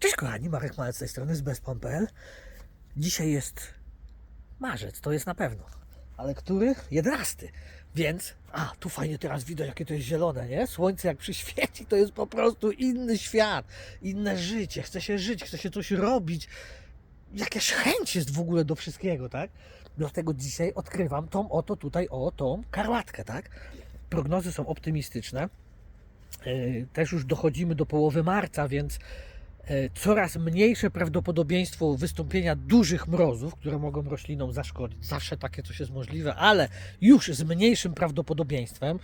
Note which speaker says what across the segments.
Speaker 1: Cześć kochani, Marek Malec z tej strony z bezpon.pl Dzisiaj jest marzec, to jest na pewno. Ale który? 11. Więc, a tu fajnie teraz widać, jakie to jest zielone, nie? Słońce jak przyświeci, to jest po prostu inny świat, inne życie. Chce się żyć, chce się coś robić. Jakaś chęć jest w ogóle do wszystkiego, tak? Dlatego dzisiaj odkrywam tą oto tutaj, o tą karłatkę, tak? Prognozy są optymistyczne. Yy, Też już dochodzimy do połowy marca, więc coraz mniejsze prawdopodobieństwo wystąpienia dużych mrozów, które mogą roślinom zaszkodzić. Zawsze takie coś jest możliwe, ale już z mniejszym prawdopodobieństwem,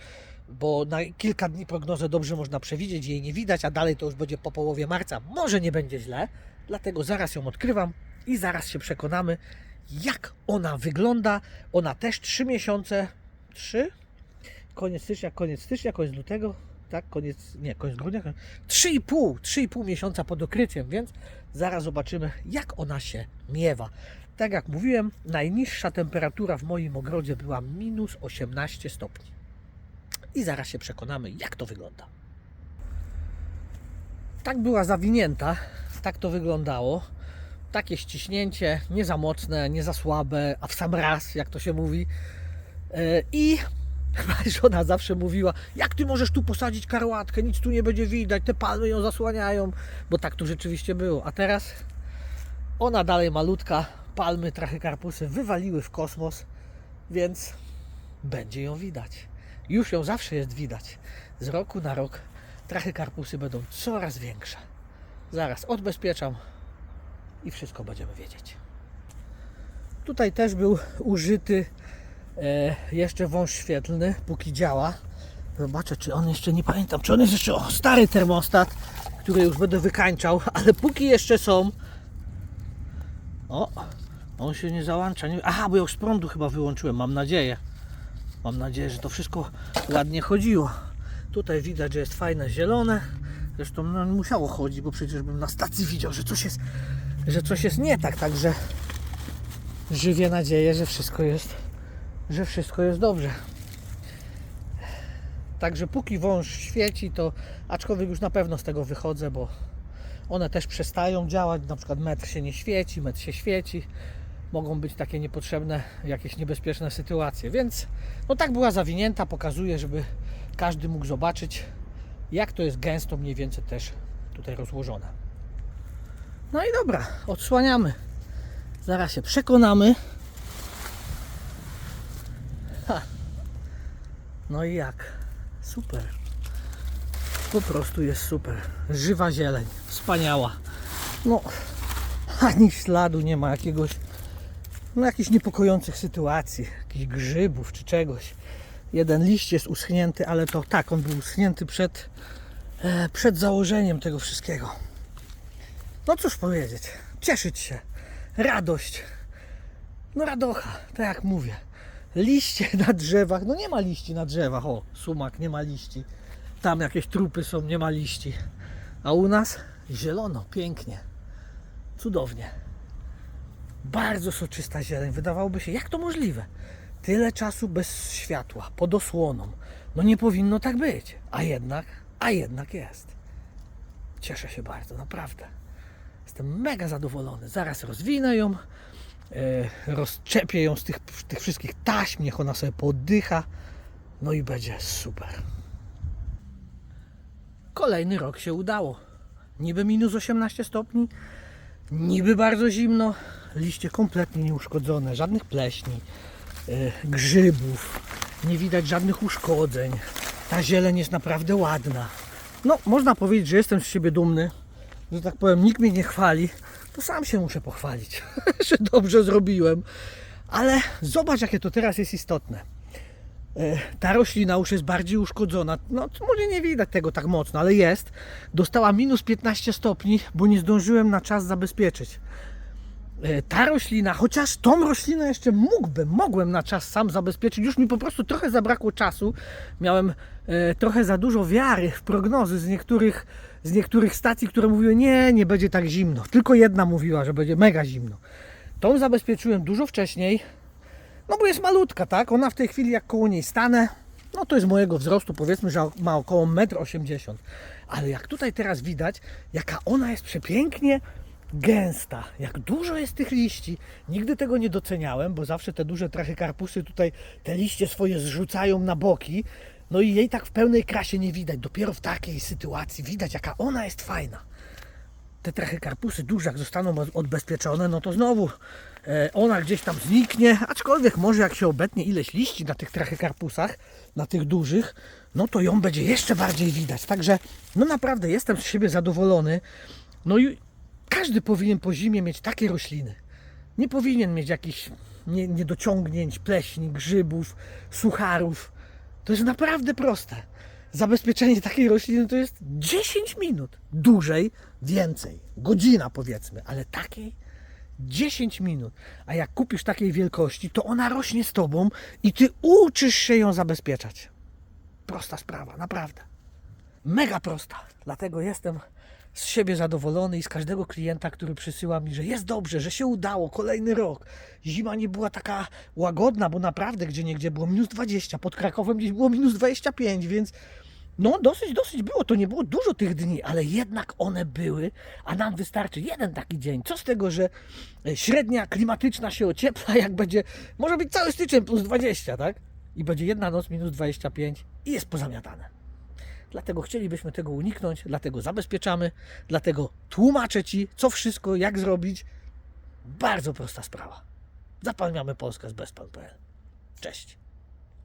Speaker 1: bo na kilka dni prognozę dobrze można przewidzieć, jej nie widać, a dalej to już będzie po połowie marca. Może nie będzie źle, dlatego zaraz ją odkrywam i zaraz się przekonamy, jak ona wygląda. Ona też 3 miesiące, 3? Koniec stycznia, koniec stycznia, koniec lutego, tak, koniec, nie, koniec grudnia, 3,5, 3,5 miesiąca pod okryciem, więc zaraz zobaczymy, jak ona się miewa. Tak jak mówiłem, najniższa temperatura w moim ogrodzie była minus 18 stopni. I zaraz się przekonamy, jak to wygląda. Tak była zawinięta, tak to wyglądało. Takie ściśnięcie, nie za mocne, nie za słabe, a w sam raz, jak to się mówi. Yy, I żona zawsze mówiła, jak ty możesz tu posadzić karłatkę, nic tu nie będzie widać, te palmy ją zasłaniają, bo tak tu rzeczywiście było. A teraz ona dalej malutka, palmy, trachykarpusy wywaliły w kosmos, więc będzie ją widać. Już ją zawsze jest widać. Z roku na rok trachykarpusy będą coraz większe. Zaraz odbezpieczam i wszystko będziemy wiedzieć. Tutaj też był użyty e, jeszcze wąż świetlny, póki działa. Zobaczę, czy on jeszcze nie pamiętam, czy on jest jeszcze o, stary termostat, który już będę wykańczał, ale póki jeszcze są. O, on się nie załącza. Nie... Aha, bo ja już z prądu chyba wyłączyłem, mam nadzieję. Mam nadzieję, że to wszystko ładnie chodziło. Tutaj widać, że jest fajne zielone. Zresztą no, nie musiało chodzić, bo przecież bym na stacji widział, że coś jest, że coś jest nie tak. Także żywię nadzieję, że wszystko jest że wszystko jest dobrze. Także póki wąż świeci, to aczkolwiek już na pewno z tego wychodzę, bo one też przestają działać. Na przykład metr się nie świeci, metr się świeci. Mogą być takie niepotrzebne, jakieś niebezpieczne sytuacje. Więc no tak była zawinięta, pokazuje, żeby każdy mógł zobaczyć, jak to jest gęsto mniej więcej też tutaj rozłożone. No i dobra, odsłaniamy. Zaraz się przekonamy. No i jak? Super. Po prostu jest super. Żywa zieleń. Wspaniała. No, ani śladu nie ma jakiegoś, no jakichś niepokojących sytuacji, jakichś grzybów czy czegoś. Jeden liść jest uschnięty, ale to tak, on był uschnięty przed, e, przed założeniem tego wszystkiego. No cóż powiedzieć, cieszyć się, radość, no radocha, tak jak mówię liście na drzewach. No nie ma liści na drzewach. O, sumak, nie ma liści. Tam jakieś trupy są, nie ma liści. A u nas zielono, pięknie. Cudownie. Bardzo soczysta zieleń. Wydawałoby się, jak to możliwe? Tyle czasu bez światła, pod osłoną. No nie powinno tak być. A jednak, a jednak jest. Cieszę się bardzo, naprawdę. Jestem mega zadowolony. Zaraz rozwinę ją, rozczepię ją z tych, tych wszystkich taśm, niech ona sobie poddycha. No i będzie super. Kolejny rok się udało. Niby minus 18 stopni, niby bardzo zimno, liście kompletnie nieuszkodzone, żadnych pleśni, e, grzybów, nie widać żadnych uszkodzeń. Ta zieleń jest naprawdę ładna. No, można powiedzieć, że jestem z siebie dumny, że tak powiem, nikt mnie nie chwali, to sam się muszę pochwalić, że dobrze zrobiłem. Ale zobacz, jakie to teraz jest istotne. E, Ta roślina już jest bardziej uszkodzona. No, może nie widać tego tak mocno, ale jest. Dostała minus 15 stopni, bo nie zdążyłem na czas zabezpieczyć. E, Ta roślina, chociaż tą roślinę jeszcze mógłbym, mogłem na czas sam zabezpieczyć, już mi po prostu trochę zabrakło czasu. Miałem e, trochę za dużo wiary w prognozy z niektórych, z niektórych stacji, które mówiły, nie, nie będzie tak zimno. Tylko jedna mówiła, że będzie mega zimno. Tą zabezpieczyłem dużo wcześniej, no bo jest malutka, tak? Ona w tej chwili, jak koło niej stanę, no to jest mojego wzrostu, powiedzmy, że ma około 1,80 m. Ale jak tutaj teraz widać, jaka ona jest przepięknie gęsta, jak dużo jest tych liści. Nigdy tego nie doceniałem, bo zawsze te duże trachykarpusy tutaj te liście swoje zrzucają na boki. No i jej tak w pełnej krasie nie widać. Dopiero w takiej sytuacji widać, jaka ona jest fajna te trachykarpusy duże jak zostaną od- odbezpieczone, no to znowu e, ona gdzieś tam zniknie, aczkolwiek może jak się obetnie ileś liści na tych trachykarpusach, na tych dużych, no to ją będzie jeszcze bardziej widać. Także no naprawdę jestem z siebie zadowolony. No i każdy powinien po zimie mieć takie rośliny. Nie powinien mieć jakichś nie- niedociągnięć, pleśni, grzybów, sucharów. To jest naprawdę proste. Zabezpieczenie takiej rośliny to jest 10 minut. Dłużej, więcej. Godzina powiedzmy, ale takiej 10 minut. A jak kupisz takiej wielkości, to ona rośnie z tobą i ty uczysz się ją zabezpieczać. Prosta sprawa, naprawdę. Mega prosta. Dlatego jestem z siebie zadowolony i z każdego klienta, który przysyła mi, że jest dobrze, że się udało, kolejny rok. Zima nie była taka łagodna, bo naprawdę gdzie niegdzie było minus 20, pod Krakowem gdzieś było minus 25, więc no dosyć, dosyć było. To nie było dużo tych dni, ale jednak one były, a nam wystarczy jeden taki dzień. Co z tego, że e, średnia klimatyczna się ociepla, jak będzie, może być cały styczeń plus 20, tak? I będzie jedna noc minus 25 i jest pozamiatane. Dlatego chcielibyśmy tego uniknąć, dlatego zabezpieczamy, dlatego tłumaczę Ci, co wszystko, jak zrobić. Bardzo prosta sprawa. Zapalniamy Polskę z bezpan.pl. Cześć.